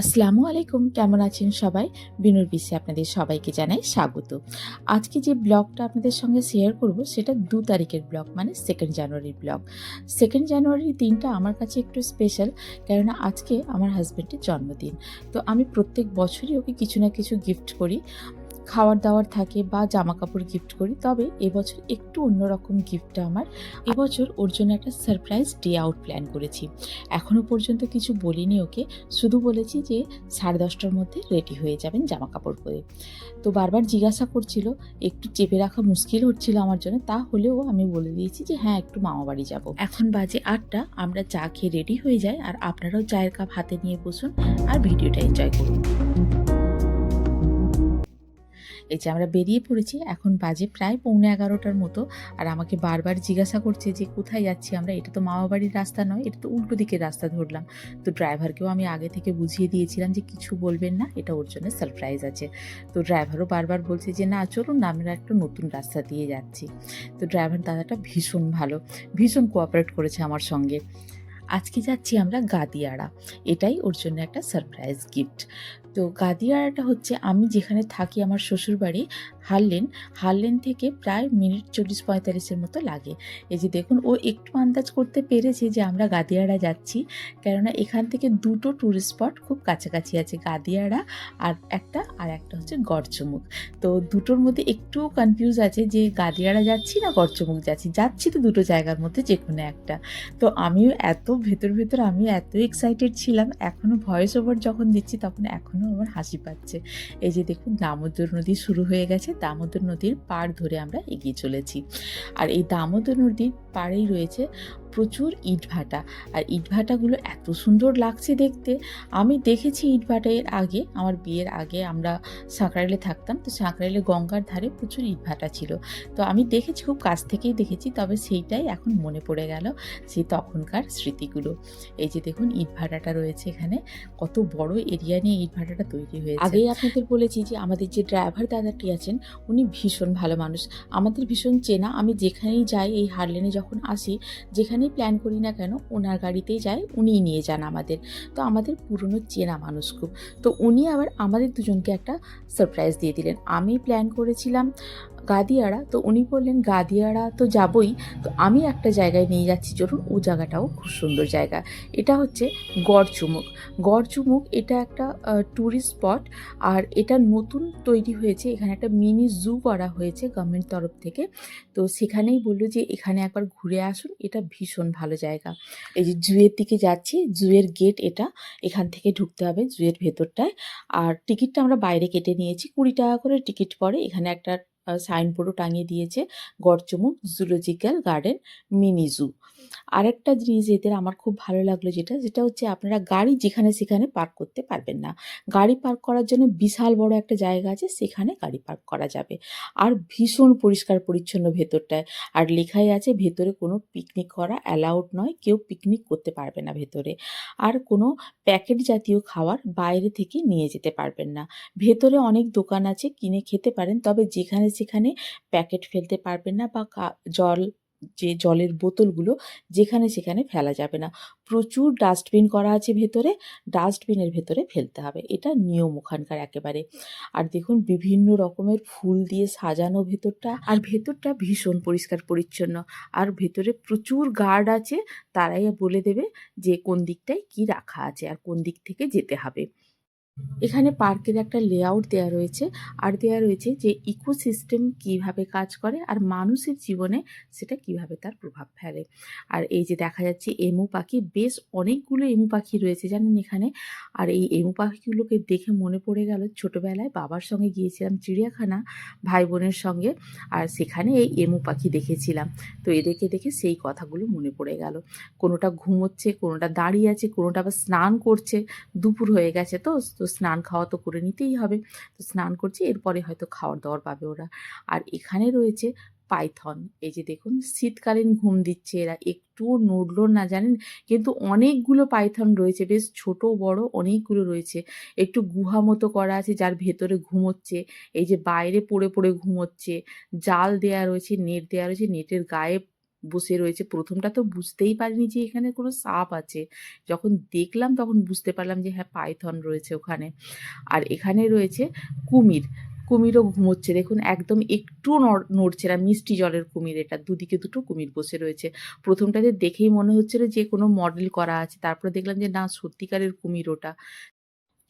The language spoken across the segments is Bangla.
আসসালামু আলাইকুম, কেমন আছেন সবাই? বিনুর বিশ্বে আপনাদের সবাইকে জানাই স্বাগত। আজকে যে ব্লগটা আপনাদের সঙ্গে শেয়ার করব, সেটা দু তারিখের ব্লগ মানে সেকেন্ড জানুয়ারির ব্লগ। সেকেন্ড জানুয়ারির দিনটা আমার কাছে একটু স্পেশাল কেননা আজকে আমার হাজব্যান্ডের জন্মদিন। তো আমি প্রত্যেক বছরই ওকে কিছু না কিছু গিফট করি। খাবার দাওয়ার থাকে বা জামা কাপড় গিফট করি, তবে এবছর একটু অন্যরকম গিফটটা আমার। এবছর ওর জন্য একটা সারপ্রাইজ ডে আউট প্ল্যান করেছি। এখনও পর্যন্ত কিছু বলিনি ওকে, শুধু বলেছি যে সাড়ে দশটার মধ্যে রেডি হয়ে যাবেন জামা কাপড় পরে। তো বারবার জিজ্ঞাসা করছিল, একটু চেপে রাখা মুশকিল হচ্ছিল আমার জন্য তা হলেও আমি বলে দিয়েছি যে হ্যাঁ একটু মামা বাড়ি যাব। এখন বাজে আটটা, আমরা চা খেয়ে রেডি হয়ে যাই, আর আপনারাও চায়ের কাপ হাতে নিয়ে বসুন, আর ভিডিওটা এনজয় করুন। এই যে আমরা বেরিয়ে পড়েছি, এখন বাজে প্রায় পৌনে এগারোটার মতো। আর আমাকে বারবার জিজ্ঞাসা করছে যে, কোথায় যাচ্ছি আমরা? এটা তো মামা বাড়ির রাস্তা নয়, এটা তো উল্টো দিকের রাস্তা ধরলাম। তো ড্রাইভারকেও আমি আগে থেকে বুঝিয়ে দিয়েছিলাম যে, কিছু বলবেন না, এটা ওর জন্য সারপ্রাইজ আছে। তো ড্রাইভারও বারবার বলছে যে, না, চলুন না, আমরা একটা নতুন রাস্তা দিয়ে যাচ্ছি। তো ড্রাইভার দাদাটা ভীষণ ভালো, ভীষণ কোঅপারেট করেছে আমার সঙ্গে। আজকে যাচ্ছি আমরা গাদিয়াড়া এটাই ওর জন্য একটা সারপ্রাইজ গিফট। তো গাদিয়ারাটা হচ্ছে আমি যেখানে থাকি আমার শ্বশুরবাড়ি হারলেন হারলেন থেকে প্রায় মিনিট চল্লিশ পঁয়তাল্লিশের মতো লাগে। এই যে দেখুন, ও একটু আন্দাজ করতে পেরেছে যে আমরা গাদিয়াড়া যাচ্ছি, কেননা এখান থেকে দুটো ট্যুরিস্ট স্পট খুব কাছাকাছি আছে গাদিয়াড়া আর একটা আর একটা হচ্ছে গড়চমুখ তো দুটোর মধ্যে একটু কনফিউজ আছে যে গাদিয়াড়া যাচ্ছি না গড়চমুখ যাচ্ছি। যাচ্ছি তো দুটো জায়গার মধ্যে যে কোনো একটা। তো আমিও এত ভেতর ভেতর আমি এত এক্সাইটেড ছিলাম এখনও ভয়েস ওভার যখন দিচ্ছি তখন এখনও আমার হাসি পাচ্ছে। এই যে দেখুন, দামোদর নদী শুরু হয়ে গেছে দামোদর নদীর পাড় ধরে আমরা এগিয়ে চলেছি। আর এই দামোদর নদীর পাড়েই রয়েছে প্রচুর ইটভাটা আর ইটভাটাগুলো এত সুন্দর লাগছে দেখতে। আমি দেখেছি ইটভাটা এর আগে, আমার বিয়ের আগে আমরা সাঁকরাইলে থাকতাম। তো সাঁকরাইলে গঙ্গার ধারে প্রচুর ইটভাটা ছিল। তো আমি দেখেছি, খুব কাছ থেকেই দেখেছি, তবে সেইটাই এখন মনে পড়ে গেল সেই তখনকার স্মৃতিগুলো। এই যে দেখুন ইটভাটাটা রয়েছে এখানে। কত বড় এরিয়া নিয়ে ইটভাটাটা তৈরি হয়েছে। আগেই আপনাদের বলেছি যে আমাদের যে ড্রাইভার দাদাটি আছেন, উনি ভীষণ ভালো মানুষ। আমাদের ভীষণ চেনা। আমি যেখানেই যাই, এই হারলেনে যখন আসি যেখানেই প্ল্যান করি না কেন, ওনার গাড়িতেই যাই উনিই নিয়ে যান আমাদের। তো আমাদের পুরনো চেনা মানুষ খুব। তো উনি আবার আমাদের দুজনকে একটা সারপ্রাইজ দিয়ে দিলেন। আমি প্ল্যান করেছিলাম গাদিয়াড়া তো উনি বললেন গাদিয়াড়া তো যাবই, তো আমি একটা জায়গায় নিয়ে যাচ্ছি, চলুন ও জায়গাটাও খুব সুন্দর জায়গা। এটা হচ্ছে গড়চুমুক। গড়চুমুক এটা একটা ট্যুরিস্ট স্পট আর এটা নতুন তৈরি হয়েছে, এখানে একটা মিনি জু করা হয়েছে গভর্নমেন্ট তরফ থেকে। তো সেখানেই বলল যে, এখানে একবার ঘুরে আসুন, এটা ভীষণ ভালো জায়গা। এই যে জুয়ের দিকে যাচ্ছি, জুয়ের গেট এটা, এখান থেকে ঢুকতে হবে জুয়ের ভেতরটায়। আর টিকিটটা আমরা বাইরে কেটে নিয়েছি, কুড়ি টাকা করে টিকিট পড়ে, এখানে একটা সাইনবোর্ডও টাঙিয়ে দিয়েছে। Garchumuk zoological garden mini zoo. আরেকটা জিনিস এদের আমার খুব ভালো লাগল যেটা যেটা হচ্ছে আপনারা গাড়ি যেখানে সেখানে পার্ক করতে পারবেন না। গাড়ি পার্ক করার জন্য বিশাল বড় একটা জায়গা আছে, সেখানে গাড়ি পার্ক করা যাবে। আর ভীষণ পরিষ্কার পরিচ্ছন্ন ভেতরটায়। আর লেখাই আছে, ভেতরে কোনো পিকনিক করা অ্যালাউড নয়, কেউ পিকনিক করতে পারবে না ভেতরে। আর কোনো প্যাকেট জাতীয় খাবার বাইরে থেকে নিয়ে যেতে পারবেন না। ভেতরে অনেক দোকান আছে, কিনে খেতে পারেন, তবে যেখানে সেখানে প্যাকেট ফেলতে পারবেন না বা জল, যে জলের বোতলগুলো, যেখানে সেখানে ফেলা যাবে না। প্রচুর ডাস্টবিন করা আছে ভেতরে ডাস্টবিনের ভেতরে ফেলতে হবে। এটা নিয়ম ওখানকার একেবারে। আর দেখুন, বিভিন্ন রকমের ফুল দিয়ে সাজানো ভেতরটা, আর ভেতরটা ভীষণ পরিষ্কার পরিচ্ছন্ন। আর ভেতরে প্রচুর গার্ড আছে, তারাই বলে দেবে যে কোন দিকটায় কি রাখা আছে আর কোন দিক থেকে যেতে হবে। এখানে পার্কের একটা লেআউট দেওয়া রয়েছে। আর দেওয়া রয়েছে যে ইকোসিস্টেম কীভাবে কাজ করে আর মানুষের জীবনে সেটা কীভাবে তার প্রভাব ফেলে। আর এই যে দেখা যাচ্ছে এমু পাখি, বেশ অনেকগুলো এমু পাখি রয়েছে জানেন এখানে। আর এই এমু পাখিগুলোকে দেখে মনে পড়ে গেল ছোটোবেলায় বাবার সঙ্গে গিয়েছিলাম চিড়িয়াখানা ভাই বোনের সঙ্গে। আর সেখানে এই এমু পাখি দেখেছিলাম। তো এদেরকে দেখে সেই কথাগুলো মনে পড়ে গেল। কোনোটা ঘুমোচ্ছে, কোনোটা দাঁড়িয়ে আছে, কোনোটা আবার স্নান করছে, দুপুর হয়ে গেছে তো তো স্নান খাওয়া তো করে নিতেই হবে। তো স্নান করছে, এরপরে হয়তো খাওয়ার দাওয়ার পাবে ওরা। আর এখানে রয়েছে পাইথন। এই যে দেখুন, শীতকালীন ঘুম দিচ্ছে এরা। একটুও নড়লো না, জানেন? কিন্তু অনেকগুলো পাইথন রয়েছে, বেশ ছোট, বড় অনেকগুলো রয়েছে। একটু গুহা মতো করা আছে, যার ভেতরে ঘুমোচ্ছে। এই যে বাইরে পড়ে পড়ে ঘুমোচ্ছে। জাল দেয়া রয়েছে, নেট দেয়া রয়েছে, নেটের গায়ে বসে রয়েছে। প্রথমটা তো বুঝতেই পারিনি যে এখানে কোনো সাপ আছে। যখন দেখলাম তখন বুঝতে পারলাম যে হ্যাঁ পাইথন রয়েছে ওখানে। আর এখানে রয়েছে কুমির। কুমিরও ঘুমোচ্ছে। দেখুন, একদম একটু নড়ছে না, মিষ্টি জলের কুমির এটা। দুদিকে দুটো কুমির বসে রয়েছে। প্রথমটাতে দেখেই মনে হচ্ছিল যে কোনো মডেল করা আছে। তারপরে দেখলাম যে না, সত্যিকারের কুমির ওটা।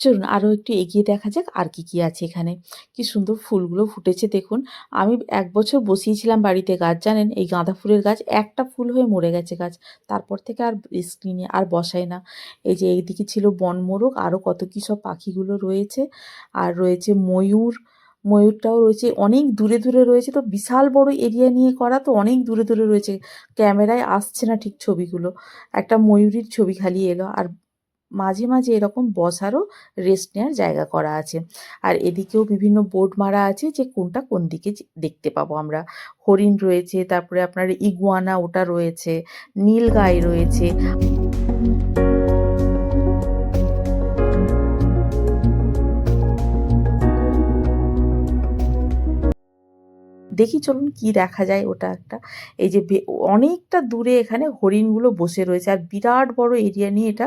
চলুন আরও একটু এগিয়ে দেখা যাক আর কি কি আছে এখানে। কি সুন্দর ফুলগুলো ফুটেছে দেখুন। আমি এক বছর বসিয়েছিলাম বাড়িতে গাছ, জানেন? এই গাঁদা ফুলের গাছ, একটা ফুল হয়ে মরে গেছে গাছ। তারপর থেকে আর স্ক্রিনে আর বসায় না। এই যে এইদিকে ছিল বনমোরগ আরও কত কী সব পাখিগুলো রয়েছে। আর রয়েছে ময়ূর, ময়ূরটাও রয়েছে অনেক দূরে দূরে রয়েছে। তো বিশাল বড় এরিয়া নিয়ে করা তো অনেক দূরে দূরে রয়েছে। ক্যামেরায় আসছে না ঠিক ছবিগুলো। একটা ময়ূরীর ছবি খালি এলো। আর মাঝে মাঝে এরকম বসারও রেস্ট নেওয়ার জায়গা করা আছে। আর এদিকেও বিভিন্ন বোর্ড মারা আছে যে কোনটা কোন দিকে দেখতে পাবো আমরা। হরিণ রয়েছে, তারপরে আপনার ইগুয়ানা ওটা রয়েছে নীলগাই রয়েছে। দেখি চলুন কি দেখা যায় ওটা একটা। এই যে অনেকটা দূরে এখানে হরিণগুলো বসে রয়েছে আর বিরাট বড় এরিয়া নিয়ে এটা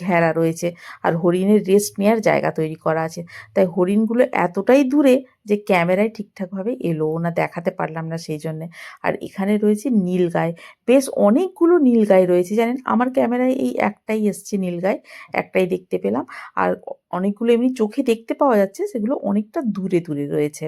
ঘেরা রয়েছে আর হরিণের রেস্ট নেওয়ার জায়গা তৈরি করা আছে। তাই হরিণগুলো এতটাই দূরে যে ক্যামেরায় ঠিকঠাকভাবে এলোও না, দেখাতে পারলাম না সেই জন্যে। আর এখানে রয়েছে নীলগাই বেশ অনেকগুলো নীলগাই রয়েছে, জানেন? আমার ক্যামেরায় এই একটাই এসছে নীলগাই একটাই দেখতে পেলাম। আর অনেকগুলো এমনি চোখে দেখতে পাওয়া যাচ্ছে, সেগুলো অনেকটা দূরে দূরে রয়েছে।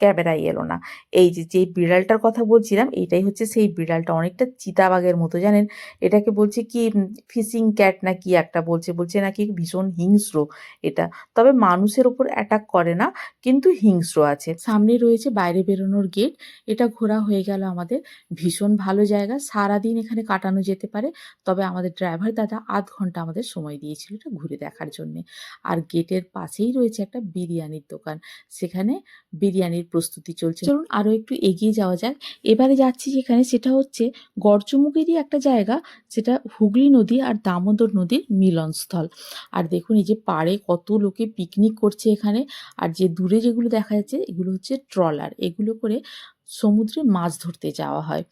ক্যামেরায় এলো না। এই যে, যেই বিড়ালটার কথা বলছিলাম, এইটাই হচ্ছে সেই বিড়ালটা। অনেকটা চিতাবাঘের মতো, জানেন? এটাকে বলছে কি ফিশিং ক্যাট না কি একটা বলছে বলছে নাকি ভীষণ হিংস্র এটা। তবে মানুষের ওপর অ্যাটাক করে না, কিন্তু হিংস্র আছে। সামনে রয়েছে বাইরে বেরোনোর গেট এটা ঘোরা হয়ে গেল আমাদের। ভীষণ ভালো জায়গা। সারাদিন এখানে কাটানো যেতে পারে। তবে আমাদের ড্রাইভার দাদা আধ ঘণ্টা আমাদের সময় দিয়েছিল এটা ঘুরে দেখার জন্যে। আর গেটের পাশেই রয়েছে একটা বিরিয়ানির দোকান। সেখানে বিরিয়ানির প্রস্তুতি চলছে। চলুন আরও একটু এগিয়ে যাওয়া যাক। এবারে যাচ্ছি যেখানে, সেটা হচ্ছে গড়চমুখেরই একটা জায়গা, সেটা হুগলি নদী আর দামোদর নদীর মিলনস্থল। আর দেখুন, এই যে পাড়ে কত লোকে পিকনিক করছে এখানে, আর যে দূরে যেগুলো দেখা যাচ্ছে, এগুলো হচ্ছে ট্রলার এগুলো করে সমুদ্রে মাছ ধরতে যাওয়া হয়।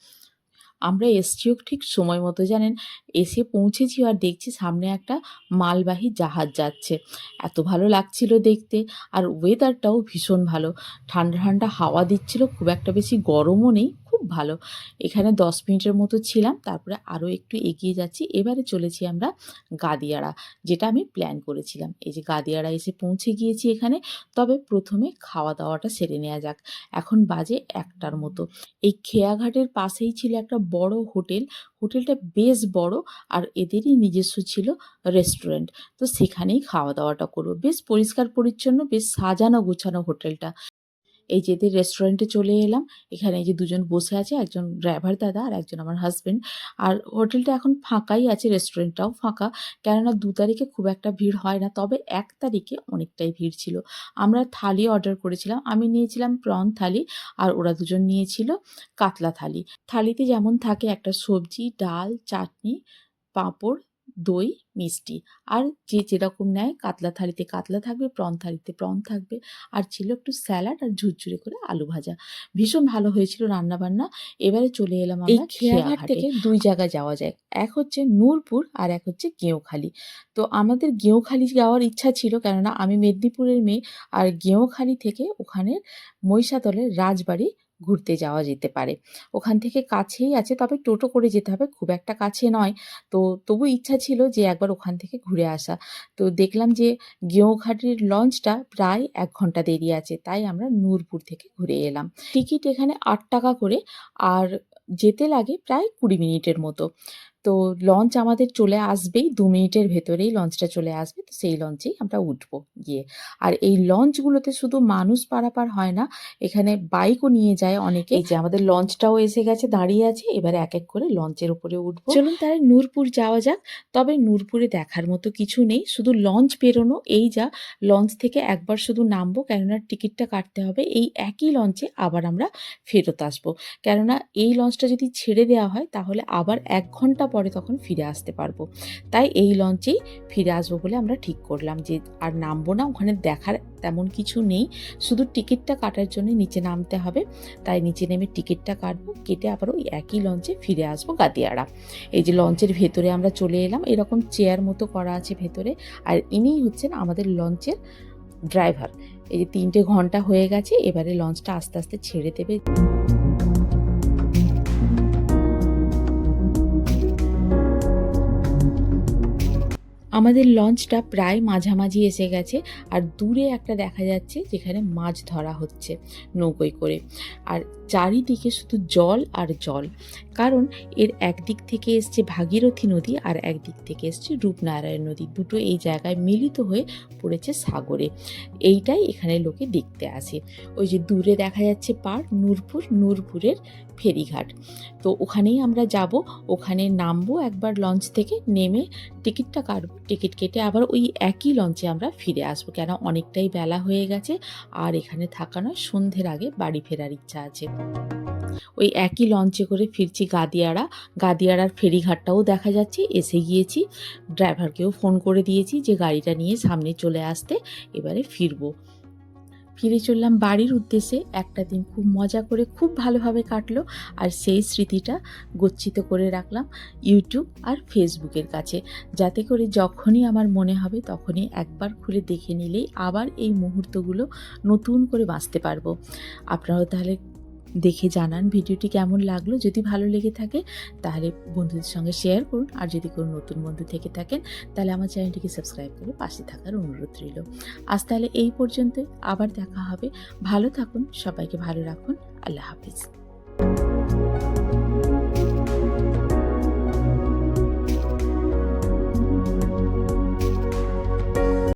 আমরা এসছিও ঠিক সময় মতো, জানেন? এসে পৌঁছেছি আর দেখছি সামনে একটা মালবাহী জাহাজ যাচ্ছে। এত ভালো লাগছিল দেখতে আর ওয়েদারটাও ভীষণ ভালো। ঠান্ডা ঠান্ডা হাওয়া দিচ্ছিল, খুব একটা বেশি গরমও নেই। খুব ভালো। এখানে দশ মিনিটের মতো ছিলাম, তারপরে আরও একটু এগিয়ে যাচ্ছি। এবারে চলেছি আমরা গাদিয়াড়া যেটা আমি প্ল্যান করেছিলাম। এই যে গাদিয়াড়া এসে পৌঁছে গিয়েছি এখানে, তবে প্রথমে খাওয়া দাওয়াটা সেরে নেওয়া যাক। এখন বাজে একটার মতো। এই খেয়াঘাটের পাশেই ছিল একটা বড় হোটেল। হোটেলটা বেশ বড় আর এদেরই নিজস্ব ছিল রেস্টুরেন্ট। তো সেখানেই খাওয়া দাওয়াটা করব। বেশ পরিষ্কার পরিচ্ছন্ন বেশ সাজানো গোছানো হোটেলটা। এই যে এদের রেস্টুরেন্টে চলে এলাম। এখানে এই যে দুজন বসে আছে, একজন ড্রাইভার দাদা আর একজন আমার হাজবেন্ড আর হোটেলটা এখন ফাঁকাই আছে রেস্টুরেন্টটাও ফাঁকা। কেননা দু তারিখে খুব একটা ভিড় হয় না, তবে এক তারিখে অনেকটাই ভিড় ছিল। আমরা থালি অর্ডার করেছিলাম। আমি নিয়েছিলাম প্রন থালি আর ওরা দুজন নিয়েছিল কাতলা থালি। থালিতে যেমন থাকে একটা সবজি, ডাল, চাটনি, পাঁপড় দই মিষ্টি। আর যে যেরকম নেয় কাতলা থালিতে কাতলা থাকবে প্রন থালিতে প্রন থাকবে। আর ছিল একটু স্যালাড আর ঝুরঝুরে করে আলু ভাজা। ভীষণ ভালো হয়েছিল রান্না বান্না এবারে চলে এলাম আমরা খেয়াঘাট থেকে দুই জায়গায় যাওয়া যায়। এক হচ্ছে নূরপুর আর এক হচ্ছে গেঁওখালি। তো আমাদের গেঁওখালি যাওয়ার ইচ্ছা ছিল কেননা আমি মেদিনীপুরের মেয়ে। আর গেঁওখালি থেকে ওখানের মহিষাতলের রাজবাড়ি ঘুরতে যাওয়া যেতে পারে। ওখান থেকে কাছেই আছে, তবে টোটো করে যেতে হবে, খুব একটা কাছে নয়। তো তবু ইচ্ছা ছিল যে একবার ওখান থেকে ঘুরে আসা। তো দেখলাম যে গেঁওঘাটের লঞ্চটা প্রায় এক ঘণ্টা দেরি আছে, তাই আমরা নূরপুর থেকে ঘুরে এলাম। টিকিট এখানে আট টাকা করে, আর যেতে লাগে প্রায় কুড়ি মিনিটের মতো। তো লঞ্চ আমাদের চলে আসবেই দু মিনিটের ভেতরেই লঞ্চটা চলে আসবে। তো সেই লঞ্চেই আমরা উঠবো গিয়ে। আর এই লঞ্চগুলোতে শুধু মানুষ পারাপার হয় না, এখানে বাইকও নিয়ে যায় অনেকে। যে আমাদের লঞ্চটাও এসে গেছে, দাঁড়িয়ে আছে। এবারে এক, এক করে লঞ্চের উপরে উঠবো। চলুন তাহলে নূরপুর যাওয়া যাক। তবে নূরপুরে দেখার মতো কিছু নেই। শুধু লঞ্চ পেরোনো এই যা। লঞ্চ থেকে একবার শুধু নামবো কেননা টিকিটটা কাটতে হবে। এই একই লঞ্চে আবার আমরা ফেরত আসব। কেননা এই লঞ্চটা যদি ছেড়ে দেওয়া হয় তাহলে আবার এক ঘণ্টা পরে তখন ফিরে আসতে পারব। তাই এই লঞ্চেই ফিরে আসব বলে আমরা ঠিক করলাম যে আর নামবো না। ওখানে দেখার তেমন কিছু নেই। শুধু টিকিটটা কাটার জন্য নিচে নামতে হবে। তাই নিচে নেমে টিকিটটা কাটবো। কেটে আবার ওই একই লঞ্চে ফিরে আসব গাদিয়াড়া। এই যে লঞ্চের ভেতরে আমরা চলে এলাম। এরকম চেয়ার মতো করা আছে ভেতরে। আর ইনিই হচ্ছেন আমাদের লঞ্চের ড্রাইভার। এই যে তিনটে ঘণ্টা হয়ে গেছে। এবারে লঞ্চটা আস্তে, আস্তে ছেড়ে দেবে। আমাদের লঞ্চটা প্রায় মাঝামাঝি এসে গেছে। আর দূরে একটা দেখা যাচ্ছে যেখানে মাছ ধরা হচ্ছে নৌকোয় করে। আর চারিদিকে শুধু জল আর জল। কারণ এর একদিক থেকে এসছে ভাগীরথী নদী আর একদিক থেকে এসছে রূপনারায়ণ নদী। দুটো এই জায়গায় মিলিত হয়ে পড়েছে সাগরে। এইটাই এখানে লোকে দেখতে আসে। ওই যে দূরে দেখা যাচ্ছে পাড় নূরপুর, নূরপুরের ফেরিঘাট। তো ওখানেই আমরা যাব। ওখানে নামবো, একবার লঞ্চ থেকে। নেমে টিকিটটা কাটবো। টিকিট কেটে আবার ওই একই লঞ্চে আমরা ফিরে আসব। কেন অনেকটাই বেলা হয়ে গেছে। আর এখানে থাকা নয়, সন্ধ্যের আগে বাড়ি ফেরার ইচ্ছা আছে। ওই একই লঞ্চে করে ফিরছি গাদিয়াড়া। গাদিয়াড়ার ফেরিঘাটটাও দেখা যাচ্ছে। এসে গিয়েছি। ড্রাইভারকেও ফোন করে দিয়েছি যে গাড়িটা নিয়ে সামনে চলে আসতে। এবারে ফিরবো। ফিরে চললাম বাড়ির উদ্দেশ্যে। একটা দিন খুব মজা করে, খুব ভালোভাবে কাটলো। আর সেই স্মৃতিটা গচ্ছিত করে রাখলাম ইউটিউব আর ফেসবুকের কাছে। যাতে করে যখনই আমার মনে হবে তখনই একবার খুলে দেখে নিলেই আবার এই মুহূর্তগুলো নতুন করে বাঁচতে পারব। আপনারাও তাহলে দেখে জানান ভিডিওটি কেমন লাগল। যদি ভালো লেগে থাকে, তাহলে বন্ধুদের সঙ্গে শেয়ার করুন। আর যদি কোনো নতুন বন্ধু থেকে থাকেন, তাহলে আমার চ্যানেলটিকে সাবস্ক্রাইব করে পাশে থাকার অনুরোধ রইল। আজ তাহলে এই পর্যন্ত আবার দেখা হবে। ভালো থাকুন। সবাইকে ভালো রাখুন। আল্লাহ হাফেজ।